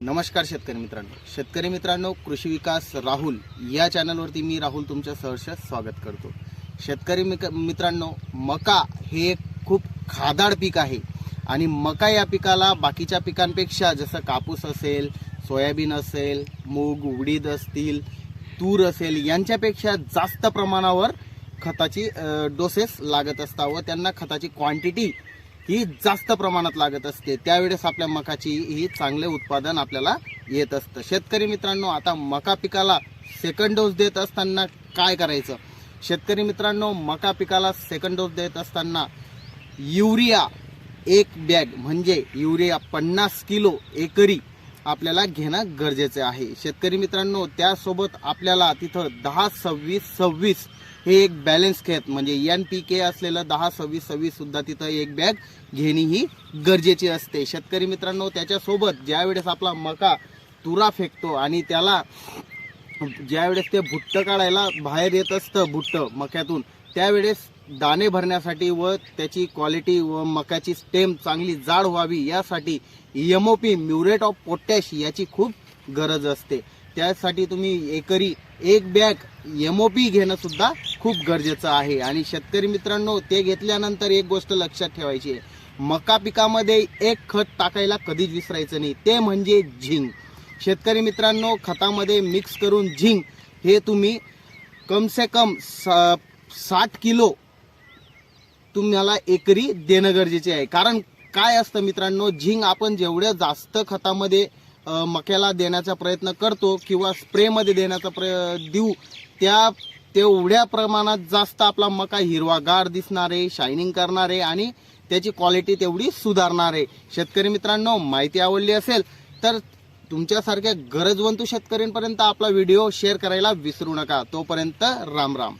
नमस्कार शेतकरी मित्रांनो. शेतकरी मित्रांनो कृषी विकास राहुल या चॅनलवरती मी राहुल तुमच्या सहर्ष स्वागत करतो. शेतकरी मिक- मित्रांनो मका हे एक खूप खादाड पीक आहे आणि मका या पिकाला बाकीच्या पिकांपेक्षा जसं कापूस असेल सोयाबीन असेल मूग उडीद असतील तूर असेल यांच्यापेक्षा जास्त प्रमाणावर खताची डोसेस लागत असतात व त्यांना खताची क्वांटिटी ही जास्त प्रमाणात लागत असते. त्यावेळेस आपल्या मकाची ही चांगले उत्पादन आपल्याला येत असतं. शेतकरी मित्रांनो आता मका पिकाला सेकंड डोस देत असताना काय करायचं? शेतकरी मित्रांनो मका पिकाला सेकंड डोस देत असताना युरिया एक बॅग म्हणजे युरिया पन्नास किलो एकरी आपल्याला घेणं गरजेचं आहे. शेतकरी मित्रांनो त्यासोबत आपल्याला तिथं दहा सव्वीस सव्वीस हे एक बॅलन्स खेत म्हणजे एन पी के असलेलं दहा सव्वीस सव्वीस सुद्धा तिथं एक बॅग घेणे ही गरजेची असते. शेतकरी मित्रांनो त्याच्यासोबत ज्यावेळेस आपला मका तुरा फेकतो आणि त्याला ज्यावेळेस ते भुट्ट काढायला बाहेर येत असतं भुट्ट मक्यातून त्यावेळेस दाणे भरण्यासाठी व त्याची क्वालिटी व मक्याची स्टेम चांगली जाड व्हावी यासाठी MOP O P muriate of potash याची खूप गरज असते. त्यासाठी तुम्ही एकरी एक बॅग एमओपी ओ पी घेणं सुद्धा खूप गरजेचं आहे. आणि शेतकरी मित्रांनो ते घेतल्यानंतर एक गोष्ट लक्षात ठेवायची आहे. मका पिकामध्ये एक खत टाकायला कधीच विसरायचं नाही. ते म्हणजे झिंग. शेतकरी मित्रांनो खतामध्ये मिक्स करून झिंक हे तुम्ही कम से कम स साठ किलो तुम्हाला एकरी देणं गरजेचे आहे. कारण काय असतं मित्रांनो झिंग आपण जेवढ्या जास्त खतामध्ये मक्याला देण्याचा प्रयत्न करतो किंवा स्प्रेमध्ये देण्याचा प्रय देऊ त्या तेवढ्या प्रमाणात जास्त आपला मका हिरवागार दिसणार आहे शायनिंग करणार आहे आणि त्याची क्वालिटी तेवढी सुधारणार. आहे शेतकरी मित्रांनो माहिती आवडली असेल तर तुमच्यासारख्या गरजवंतू शेतकऱ्यांपर्यंत आपला व्हिडिओ शेअर करायला विसरू नका. तोपर्यंत राम राम.